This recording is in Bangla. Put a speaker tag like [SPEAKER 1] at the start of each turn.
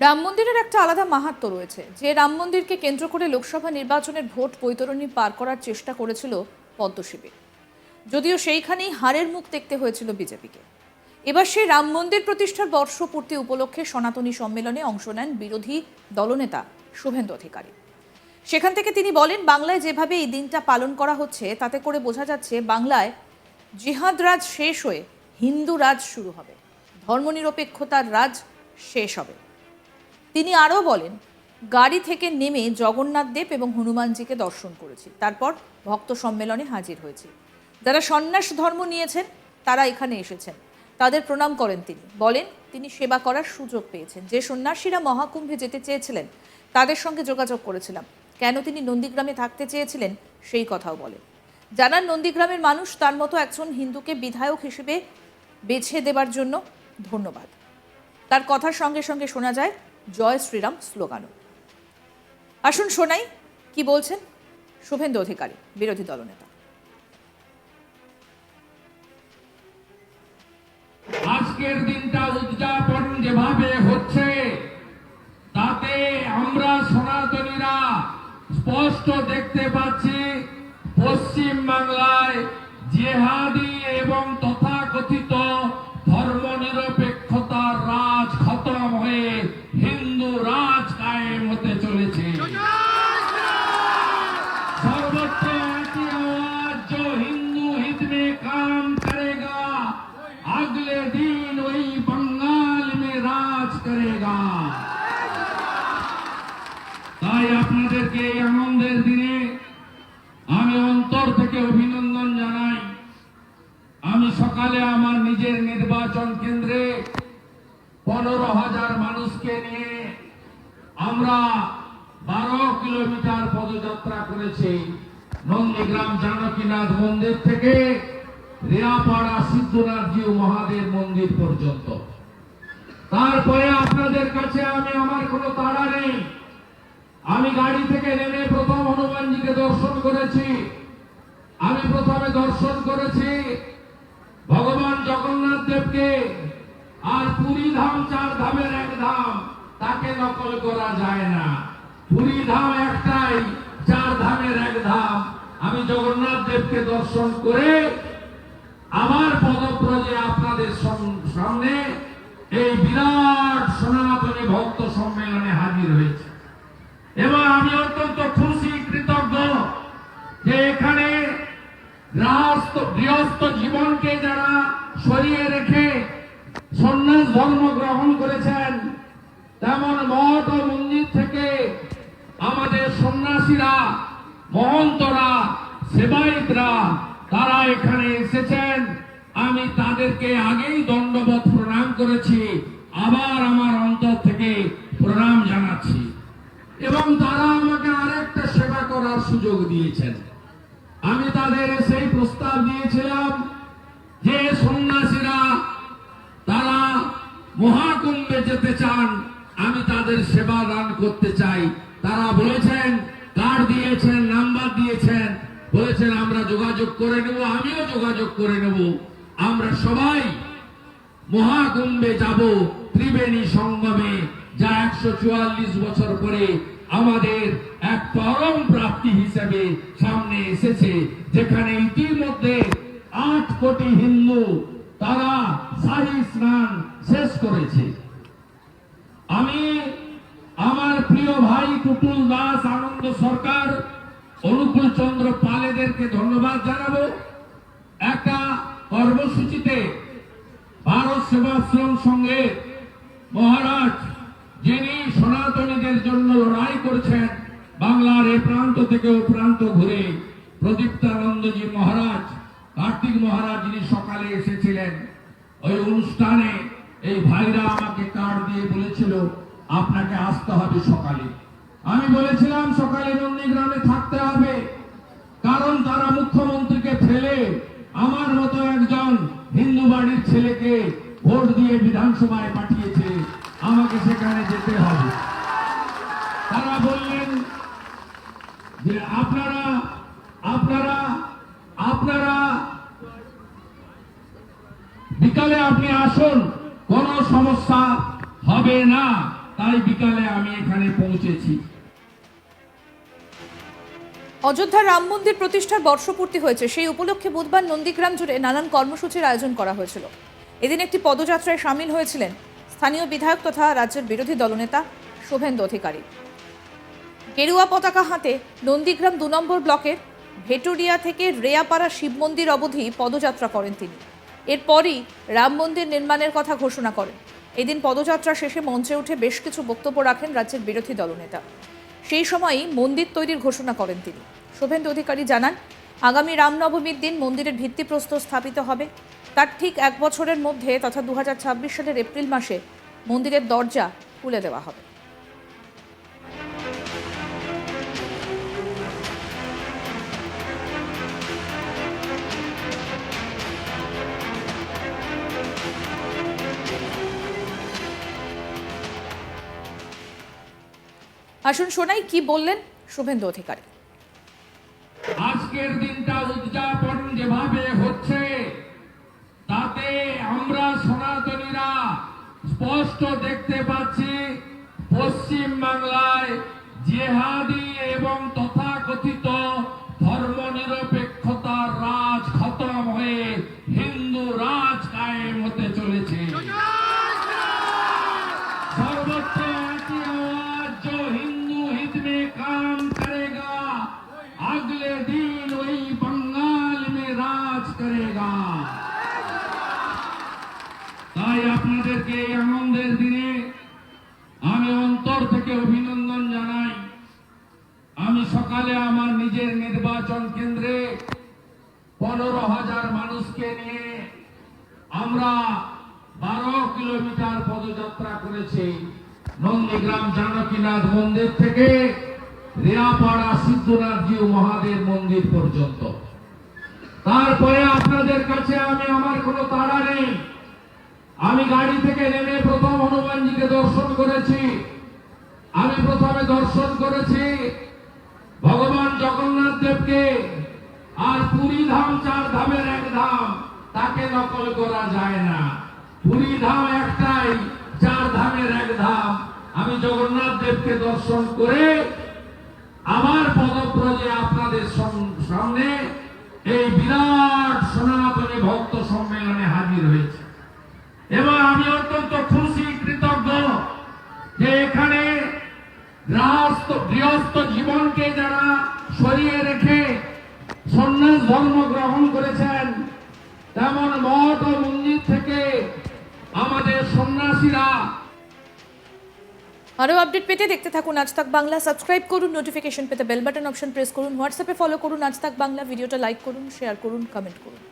[SPEAKER 1] রাম মন্দিরের একটা আলাদা মাহাত্ম রয়েছে। যে রাম মন্দিরকে কেন্দ্র করে লোকসভা নির্বাচনের ভোট বৈতরণী পার করার চেষ্টা করেছিল পদ্ম শিবির। যদিও সেইখানেই হারের মুখ দেখতে হয়েছিল বিজেপিকে। এবার সেই রাম মন্দির প্রতিষ্ঠার বর্ষপূর্তি উপলক্ষে সনাতনী সম্মেলনে অংশ নেন বিরোধী দলনেতা শুভেন্দু অধিকারী। সেখান থেকে তিনি বলেন, বাংলায় যেভাবে এই দিনটা পালন করা হচ্ছে, তাতে করে বোঝা যাচ্ছে বাংলায় জিহাদ রাজ শেষ হয়ে হিন্দু রাজ শুরু হবে। ধর্মনিরপেক্ষতার রাজ শেষ হবে। তিনি আরও বলেন, গাড়ি থেকে নেমে জগন্নাথ দেব এবং হনুমানজিকে দর্শন করেছি। তারপর ভক্ত সম্মেলনে হাজির হয়েছি। যারা সন্ন্যাস ধর্ম নিয়েছেন, তারা এখানে এসেছেন। তাদের প্রণাম করেন তিনি। বলেন, তিনি সেবা করার সুযোগ পেয়েছেন। যে সন্ন্যাসীরা মহাকুম্ভে যেতে চেয়েছিলেন, তাদের সঙ্গে যোগাযোগ করেছিলাম। কেন তিনি নন্দীগ্রামে থাকতে চেয়েছিলেন, সেই কথাও বলেন। জানান, নন্দীগ্রামের মানুষ তার মতো একজন হিন্দুকে বিধায়ক হিসেবে বেছে দেবার জন্য ধন্যবাদ। তার কথার সঙ্গে সঙ্গে শোনা যায় জয় শ্রীরাম স্লোগানও। আসুন শোনাই, কি বলছেন শুভেন্দু অধিকারী, বিরোধী দলনেতা।
[SPEAKER 2] আজকের দিনটা উদযাপন যেভাবে হচ্ছে, তাতে আমরা সনাতনীরা স্পষ্ট দেখতে পাচ্ছি পশ্চিম বাংলায় জেহাদি এবং তাই আপনাদেরকে এই আনন্দের দিনে আমি অন্তর থেকে অভিনন্দন জানাই। আমি সকালে আমার নিজের নির্বাচন কেন্দ্রে পনেরো হাজার মানুষকে নিয়ে আমরা বারো কিলোমিটার পদযাত্রা করেছি নন্দীগ্রাম জানকীনাথ মন্দির থেকে রেয়াপাড়া সিদ্ধনাথজিউ মহাদেব মন্দির পর্যন্ত। তারপরে আপনাদের কাছে আমি, আমার কোনো তাড়া নেই। আমি গাড়ি থেকে নেমে প্রথম হনুমানজিকে দর্শন করেছি। আমি প্রথমে দর্শন করেছি ভগবান জগন্নাথ দেবকে। আর পুরী ধাম চার ধামের এক ধাম, তাকে নকল করা যায় না। পুরী ধাম একটাই, চার ধামের এক ধাম। আমি জগন্নাথ দেবকে দর্শন করে আমার পদপ্রজে আপনাদের সামনে এই বিরাট সনাতনী ভক্ত সম্মেলনে হাজির হয়েছে। এবং আমি অত্যন্ত খুশি, কৃতজ্ঞ যে এখানে গৃহস্থ জীবনকে যারা সরিয়ে রেখে সন্ন্যাস ধর্ম গ্রহণ করেছেন, তেমন মঠ ও মন্দির থেকে আমাদের সন্ন্যাসীরা, মহন্তরা, সেবায়িতরা, তারা এখানে এসেছেন। আমি তাদেরকে আগেই দণ্ডবত প্রণাম করেছি, আবার আমার অন্তর থেকে প্রণাম জানাচ্ছি। এবং তারা আমাকে আরেকটা সেবা করার সুযোগ দিয়েছেন। আমি তাদের সেই প্রস্তাব দিয়েছিলাম যে সন্ন্যাসীরা, তারা মহাকুম্ভে যেতে চান, আমি তাদের সেবা দান করতে চাই। তারা বলেছেন, কার্ড দিয়েছেন, নাম্বার দিয়েছেন, বলেছেন, আমরা যোগাযোগ করে নেব, আমিও যোগাযোগ করে নেব। আমরা সবাই মহাকুম্ভে যাব, ত্রিবেণী সঙ্গমে, যা একশো চুয়াল্লিশ বছর পরে আমাদের এক পরম প্রাপ্তি হিসেবে সামনে এসেছে, যেখানে ইতিমধ্যে আট কোটি হিন্দু তারা শাহী স্নান শেষ করেছে। আমি আমার প্রিয় ভাই টুটুল দাস আনন্দ সরকার, অনুকূল চন্দ্র পালেদেরকে ধন্যবাদ জানাব। একটা কর্মসূচিতে ভারত সেবাশ্রম সঙ্গে মহারাজ যিনি সনাতনীদের জন্য লড়াই করছেন, বাংলার এ প্রান্ত থেকে ও প্রান্ত ঘুরে প্রদীপ্তানন্দজি মহারাজ, কার্তিক মহারাজ যিনি সকালে এসেছিলেন, ওই অনুষ্ঠানে এই ভাইরা আমাকে কার্ড দিয়ে বলেছিল, আপনাকে আসতে হবে সকালে। আমি বলেছিলাম, সকালে নন্দীগ্রামে থাকতে হবে। কারণ তারা মুখ্যমন্ত্রীকে ফেলে আমার মতো একজন হিন্দু বাড়ির ছেলেকে ভোট দিয়ে বিধানসভায় পাঠিয়েছে। আমাকে সেখানে যেতে হবে। তারা বললেন যে আপনারা আপনারা আপনারা বিকালে আপনি আসুন, কোনো সমস্যা হবে না। তাই বিকালে আমি এখানে পৌঁছেছি।
[SPEAKER 1] অযোধ্যার রাম মন্দির প্রতিষ্ঠার বর্ষপূর্তি হয়েছে। সেই উপলক্ষে বুধবার নন্দীগ্রাম জুড়ে নানান কর্মসূচির আয়োজন করা হয়েছিল। এদিন একটি পদযাত্রায় সামিল হয়েছিলেন স্থানীয় বিধায়ক তথা রাজ্যের বিরোধী দলনেতা শুভেন্দু অধিকারী। গেরুয়া পতাকা হাতে নন্দীগ্রাম দু নম্বর ব্লকের ভেটুরিয়া থেকে রেয়াপাড়া শিব মন্দির অবধি পদযাত্রা করেন তিনি। এরপরই রাম মন্দির নির্মাণের কথা ঘোষণা করেন। এদিন পদযাত্রা শেষে মঞ্চে উঠে বেশ কিছু বক্তব্য রাখেন রাজ্যের বিরোধী দলনেতা। সেই সময়ই মন্দির তৈরির ঘোষণা করেন তিনি। শুভেন্দু অধিকারী জানান, আগামী রামনবমীর দিন মন্দিরের ভিত্তিপ্রস্তর স্থাপিত হবে। তার ঠিক এক বছরের মধ্যে তথা দু হাজার ছাব্বিশ সালের এপ্রিল মাসে মন্দিরের দরজা খুলে দেওয়া হবে। আসুন শোনাই কি বললেন শুভেন্দু অধিকারী।
[SPEAKER 2] স্পষ্ট দেখতে পাচ্ছি পশ্চিম বাংলায় জেহাদি এবং তথাকথিত ধর্ম নিরপেক্ষতার রাজ খতম হয়ে হিন্দু রাজ কায়েম হতে চলেছে। সর্বোচ্চ হিন্দু কাম করেগা। আগলে দিন ওই রাজ করেগা। তাই আপনাদেরকে আমার নির্বাচন কেন্দ্রে পনেরো হাজার মানুষকে নিয়ে আমরা বারো কিলোমিটার পদযাত্রা করেছি। নন্দীগ্রাম জানকীনাথ মন্দির থেকে রেয়াপাড়া সিদ্ধনাথজি মহাদেব মন্দির পর্যন্ত। তারপরে আপনাদের কাছে আমি, আমার কোনো তাড়া নেই। আমি গাড়ি থেকে নেমে প্রথম হনুমানজিকে দর্শন করেছি। আমি প্রথমে দর্শন করেছি। ভগবান জগন্নাথ দেবকে আর পুরী ধাম চার ধামের এক ধাম, তাকে নকল করা যায় না। পুরী ধাম একটাই, চার ধামের এক ধাম। আমি জগন্নাথ দেবকে দর্শন করে আমার পদপ্রজে আপনাদের সম- সামনে এই বিরাট সনাতনী ভক্ত সম্মেলনে হাজির হয়েছে এবং আমি অত্যন্ত খুশি কৃতজ্ঞ যে এখানে গৃহস্থ গৃহস্থ জীবনকে যারা সরিয়ে রেখে সন্ন্যাস ধর্ম গ্রহণ করেছেন। তেমন মঠ ও মন্দির থেকে আমাদের সন্ন্যাসীরা
[SPEAKER 1] আরও আপডেট পেতে দেখতে থাকুন আজ তাক বাংলা। সাবস্ক্রাইব করুন, নোটিফিকেশন পেতে বেল বাটন অপশন প্রেস করুন, হোয়াটসঅ্যাপে ফলো করুন, আজ তাক বাংলা। ভিডিওটা লাইক করুন, শেয়ার করুন, কমেন্ট করুন।